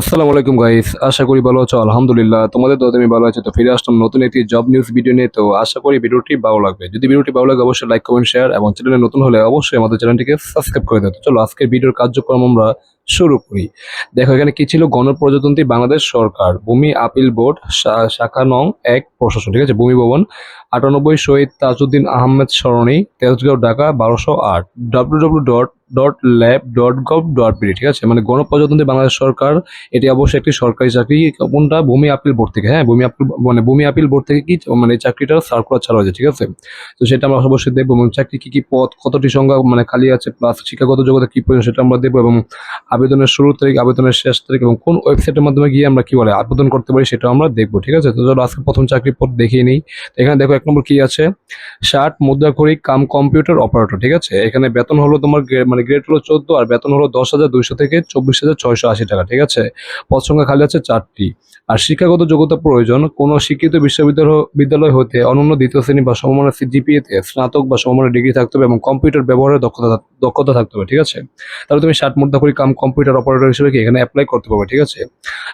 আসসালামু আলাইকুম গাইস আশা করি ভালো আছো, আলহামদুলিল্লাহ। তোমাদের দোয়াতে আমি ভালো আছি, তো ফিরে আসলাম নতুন একটি জব নিউজ ভিডিও নিয়ে। তো আশা করি ভিডিওটি ভালো লাগবে। যদি ভিডিওটি ভালো লাগে, অবশ্যই লাইক কমেন্ট শেয়ার এবং চ্যানেলে নতুন হলে অবশ্যই আমাদের চ্যানেলটিকে সাবস্ক্রাইব করে দাও। তো চলো, আজকের ভিডিওর কার্যক্রম আমরা শুরু করি। দেখো, এখানে কি ছিল? গণপ্রজাতন্ত্রী বাংলাদেশ সরকার। ভূমি আপিল বোর্ড শাখা নং এক, প্রশাসন। ঠিক আছে? ভূমি ভবন। আটানব্বই শহীদ তাজউদ্দিন আহমেদ সরণি, তেজগাঁও, ঢাকা, বারোশো আট। W dot dot lab dot gov dot BD ঠিক আছে? মানে গণপ্রজাতন্ত্রী বাংলাদেশ সরকার, এটি অবশ্যই একটি সরকারি চাকরি। কোনটা? ভূমি আপিল বোর্ড থেকে। হ্যাঁ ভূমি আপিল মানে ভূমি আপিল বোর্ড থেকে কি মানে এই চাকরিটা সার্কুলার ছাড়া হয়েছে, ঠিক আছে? তো সেটা আমরা অবশ্যই দেখব। চাকরি কি কি পদ, কতটি সংখ্যা মানে খালি আছে প্লাস শিক্ষাগত যোগ্যতা কি প্রয়োজন সেটা আমরা দেখব। এবং আবেদনের শুরু তারিখ, আবেদনের শেষ তারিখ এবং কোন ওয়েবসাইটের মাধ্যমে গিয়ে আমরা কি বলে আবেদন করতে পারি সেটা আমরা দেখব, ঠিক আছে? তো চলো আজকে প্রথম চাকরি পদ দেখিয়ে নিই। এখানে দেখো এক নম্বর কি আছে? ষাট মুদ্রাকরি কাম কম্পিউটার অপারেটর ঠিক আছে? এখানে বেতন হলো তোমার মানে গ্রেড হলো চোদ্দ আর বেতন হলো দশ হাজার দুইশো থেকে চব্বিশ হাজার ছয়শো আশি টাকা, ঠিক আছে? পদ সংখ্যা খালি আছে চারটি। আর শিক্ষাগত যোগ্যতা প্রয়োজন, কোনো শিক্ষিত বিশ্ববিদ্যালয় বিদ্যালয় হতে অনন্য দ্বিতীয় শ্রেণি বা সমমানের জিপিএতে স্নাতক বা সমমানের ডিগ্রি থাকতে হবে এবং কম্পিউটার ব্যবহারের দক্ষতা দক্ষতা থাকতে হবে, ঠিক আছে? তাহলে তুমি ষাট মুদ্রা করি কাম কম্পিউটার অপারেটর হিসেবে কি এখানে অ্যাপ্লাই করতে পারবে, ঠিক আছে?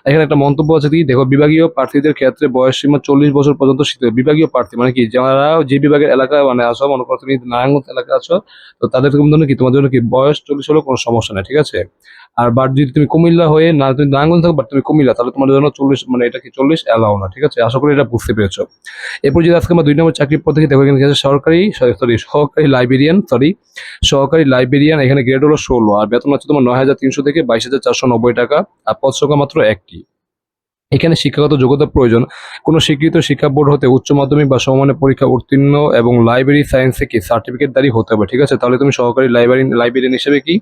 এখানে একটা মন্তব্য আছে কি? দেখো, বিভাগীয় প্রার্থীদের ক্ষেত্রে বয়স সীমা চল্লিশ বছর পর্যন্ত শীত বিভাগীয় প্রার্থী মানে কি? যারা যে বিভাগের এলাকায় মানে আসো মনে করো তুমি নারায়ণগঞ্জ এলাকায় আছো, তো তাদের জন্য কি? তোমার জন্য কি? বয়স চল্লিশ হলেও কোনো সমস্যা নেই, ঠিক আছে? আর বাট যদি তুমি কুমিল্লা হয়ে না, তুমি নারায়ণগঞ্জ থাকো বাট তুমি কুমিল্লা, তাহলে তোমার জন্য চল্লিশ মানে এটা কি চল্লিশ অ্যালাও না, ঠিক আছে? আশা করি এটা বুঝতে পেরেছ। এরপর যদি আজকে আমরা দুই নম্বর চাকরির পর থেকে দেখো, এখানে সরকারি, সরি সহকারী লাইব্রেরিয়ান সরি সহকারী লাইব্রেরিয়ান এখানে গ্রেড হলো ষোলো, আর বেতন হচ্ছে তোমার নয় হাজার তিনশো থেকে বাইশ হাজার চারশো নব্বই টাকা, আর পদ সংখ্যা মাত্র একটি। এখানে শিক্ষাগত যোগ্যতা প্রয়োজন। কোনো স্বীকৃত শিক্ষা বোর্ড হতে উচ্চ মাধ্যমিক বা সমমানের পরীক্ষা উত্তীর্ণ এবং লাইব্রেরি সায়েন্সে কি সার্টিফিকেট দাঁড়ি হতে হবে, ঠিক আছে? তাহলে তুমি সহকারী লাইব্রেরি লাইব্রেরিয়ান হিসেবে কি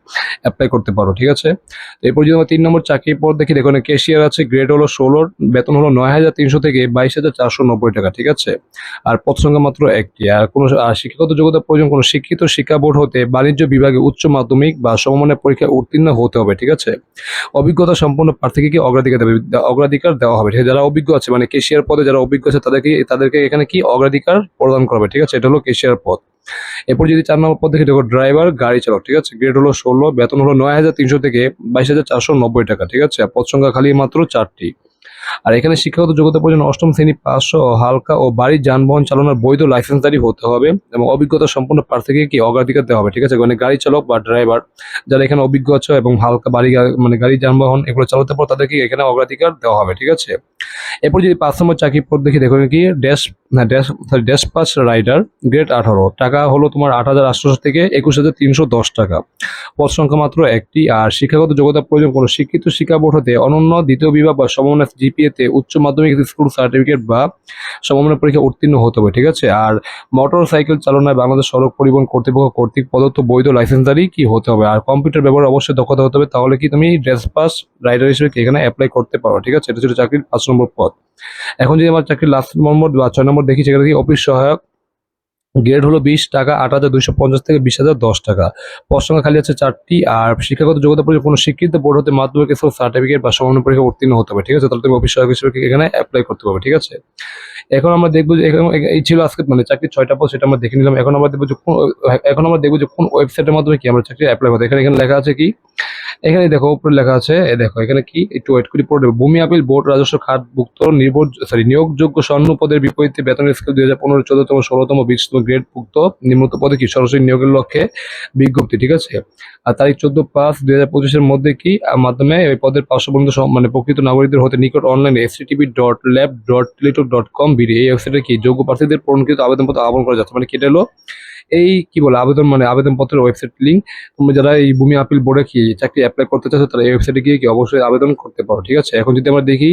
অ্যাপ্লাই করতে পারো, ঠিক আছে? এরপর যদি তিন নম্বর চাকরির পর দেখি, দেখো এখানে ক্যাশিয়ার আছে গ্রেড হলো ষোলোর বেতন হলো নয় হাজার তিনশো থেকে বাইশ হাজার চারশো নব্বই টাকা, ঠিক আছে? আর পদ সংখ্যা মাত্র একটি। আর কোনো শিক্ষাগত যোগ্যতা প্রয়োজন, কোনো শিক্ষিত শিক্ষা বোর্ড হতে বাণিজ্য বিভাগে উচ্চ মাধ্যমিক বা সমমানের পরীক্ষায় উত্তীর্ণ হতে হবে, ঠিক আছে? অভিজ্ঞতা সম্পন্ন প্রার্থীকে কি অগ্রাধিকার দেবে? অগ্রাধিকার দেওয়া হবে। ঠিক আছে যারা অভিজ্ঞ আছে মানে কেশিয়ার পদে যারা অভিজ্ঞ আছে, তাদেরকে তাদেরকে এখানে কি অগ্রাধিকার প্রদান করা হবে? ঠিক আছে, এটা হলো কেশিয়ার পদ। এরপর যদি চার নম্বর পদ দেখি দেখো, ড্রাইভার, গাড়ি চালক, ঠিক আছে? গ্রেড হলো ষোলো, বেতন হলো নয় হাজার তিনশো থেকে বাইশ হাজার চারশো নব্বই টাকা, ঠিক আছে? পদ সংখ্যা খালি মাত্র চারটি। আর এখানে শিক্ষাগত যোগ্যতা প্রয়োজন অষ্টম শ্রেণি পাঁচ ও হালকা ও বাড়ির যানবাহন চালানোর বৈধ লাইসেন্সদারি হতে হবে এবং অভিজ্ঞতা সম্পন্ন প্রার্থীকে কি অগ্রাধিকার দেওয়া হবে? ঠিক আছে মানে গাড়ি চালক বা ড্রাইভার যারা এখানে অভিজ্ঞ আছে এবং হালকা বাড়ি মানে গাড়ি যানবাহন এগুলো চালাতে পারো, তাদেরকে এখানে অগ্রাধিকার দেওয়া হবে, ঠিক আছে? এরপর যদি পাঁচ নম্বর চাকরি পদ দেখি দেখো কি ড্যাশ না dash sorry dash pass rider grade আঠারো। টাকা হলো তোমার আট হাজার আটশো থেকে একুশ হাজার তিনশো দশ টাকা। পদ সংখ্যা মাত্র একটি। আর শিক্ষাগত যোগ্যতা প্রয়োজন কোনো শিক্ষিত শিক্ষা বোর্ড হতে অনন্য দ্বিতীয় বিভাগ বা সমমানের জিপিএতে উচ্চ মাধ্যমিক স্কুল সার্টিফিকেট বা সমমানের পরীক্ষা উত্তীর্ণ হতে হবে, ঠিক আছে? আর মোটর সাইকেল চালনায় বাংলাদেশ সড়ক পরিবহন কর্তৃপক্ষ কর্তৃক প্রদত্ত বৈধ লাইসেন্সদারি কি হতে হবে? আর কম্পিউটার ব্যবহার অবশ্যই দক্ষতা হতে হবে, তাহলে কি তুমি ড্রেস পাস রাইডার হিসেবে এখানে অ্যাপ্লাই করতে পারো, ঠিক আছে? এটা ছিল চাকরির পাঁচ নম্বর পদ। এখন যদি আমার চাকরির লাস্ট নম্বর বা ছয় নম্বর দেখি, সেখানে কি অফিস সহায়ক গ্রেড হলো বিশ টাকা, আট হাজার দুইশো পঞ্চাশ থেকে বিশ হাজার দশ টাকা। পদ খালি আছে চারটি, আর শিক্ষাগত যোগ্যতা পরিচয় কোনো শিক্ষিত বোর্ড হতে মাধ্যমিক স্কুল সার্টিফিকেট বা সমান পরীক্ষা উত্তীর্ণ হতে হবে, ঠিক আছে? তাহলে তুমি অফিস সহায়ক হিসেবে এখানে অ্যাপ্লাই করতে পারবে, ঠিক আছে? এখন আমরা দেখব যে এই ছিল আজকে মানে চাকরির ছয়টা পদ, সেটা আমরা দেখে নিলাম। এখন আমরা দেখব যে কোন এখন আমরা দেখব যে কোন ওয়েবসাইটের মাধ্যমে কি আমরা চাকরি অ্যাপ্লাই করতে এখানে এখানে লেখা আছে কি? এখানে দেখো, উপরে লেখা আছে দেখো, এখানে কি? একটু ওয়েট করি, পড়ে ভূমি আপিল বোর্ড রাজস্ব খাতভুক্ত নির্ভর সরি নিয়োগযোগ্য স্বর্ণ পদের বিপরীতে বেতনের স্কেল দুই হাজার পনেরো, চোদ্দতম, ষোলোতম, বিশতম গ্রেড ভুক্ত নিম্নত পদে কি? সরাসরি নিয়োগের লক্ষ্যে বিজ্ঞপ্তি, ঠিক আছে? আর তারিখ চোদ্দ পাঁচ দুই হাজার পঁচিশের মধ্যে কি? মাধ্যমে ওই পদের পার্শ্ববর্তী সম- মানে প্রকৃত নাগরিকদের হতে নিকট অনলাইনে S TV dot lab dot Teletalk dot com BD, এই ওয়েবসাইটে কি? যোগ্য প্রার্থীদের পূরণকৃত আবেদনপত্র আহ্বান করা যাচ্ছে। মানে কেটে হলো? এই কি বলে, আবেদন মানে আবেদনপত্রের ওয়েবসাইট লিঙ্ক তোমরা যারা এই ভূমি আপিল বোর্ডে কি চাকরি অ্যাপ্লাই করতে চাচ্ছ, তারা এই ওয়েবসাইটে গিয়ে কি অবশ্যই আবেদন করতে পারো, ঠিক আছে? এখন যদি আমরা দেখি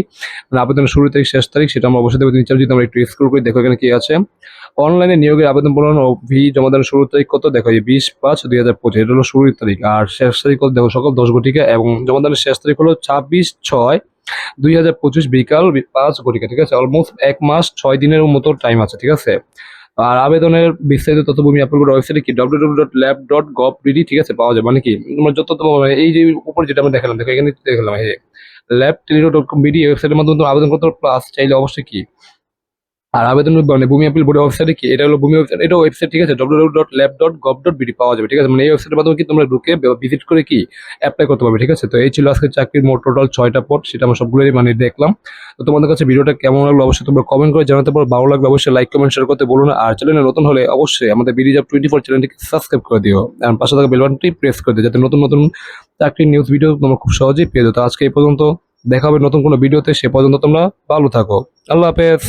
মানে আবেদনের শুরু তারিখ, শেষ তারিখ, সেটা আমরা অবশ্যই দেবো নিচে যদি আমরা একটু স্ক্রল করি দেখো এখানে কি আছে। অনলাইনে নিয়োগের আবেদন পূরণ ও ভি জমা দেওয়ার শুরুর তারিখ কত? দেখো এই বিশ পাঁচ দুই হাজার পঁচিশ, এটা হলো শুরুর তারিখ। আর শেষ তারিখ কত দেখো সকাল দশ ঘটিকা এবং জমা দেওয়ার শেষ তারিখ হলো ছাব্বিশ ছয় দুই হাজার পঁচিশ বিকাল পাঁচ ঘটিকা, ঠিক আছে? অলমোস্ট এক মাস ছয় দিনের মতো টাইম আছে, ঠিক আছে? আর আবেদনের বিস্তারিত তথ্য ভূমি আপনার ওয়েবসাইটে কি W W dot lab dot gov DD ঠিক আছে, পাওয়া যাবে মানে কি? তোমার যত মানে এই যে উপরে যেটা আমি দেখালাম, দেখো, এখানে দেখালাম হ্যাঁ ল্যাব টেলিডো ডট কম বিডি ওয়েবসাইটের মাধ্যমে আবেদন করতে প্লাস চাইলে অবশ্যই কি? আর আবেদন মানে ভূমি আপিল বোর্ডের ওয়েবসাইটে কি? এটা হলো ভূমি ওয়েবসাইট এটা ওয়েবসাইট ঠিক আছে? W dot lab dot gov dot BD পাওয়া যাবে, ঠিক আছে? মানে এই ওয়েবসাইটের মাধ্যমে কি তোমরা ঢুকে ভিজিট করে কি অ্যাপ্লাই করতে পারবে, ঠিক আছে? তো এই ছিল আজকে চাকরির মোট টোটাল ছয়টা পদ, সেটা আমরা সবগুলোই মানে দেখলাম। তো তোমাদের কাছে ভিডিওটা কেমন লাগল অবশ্যই তোমরা কমেন্ট করে জানাতে পারো। ভালো লাগবে অবশ্যই লাইক কমেন্ট শেয়ার করতে বলো না। আর চ্যানেলে নতুন হলে অবশ্যই আমাদের বিডি জব টোয়েন্টি ফোর চ্যানেলটিকে সাবস্ক্রাইব করে দিও। আর পাশে থাকা বেল বাটনটি প্রেস করে দিও, যাতে নতুন নতুন চাকরির নিউজ ভিডিও তোমরা খুব সহজেই পেয়ে যাও। তো আজকে এই পর্যন্ত, দেখা হবে নতুন কোনো ভিডিওতে সে পর্যন্ত তোমরা ভালো থাকো। আল্লাহ হাফেজ।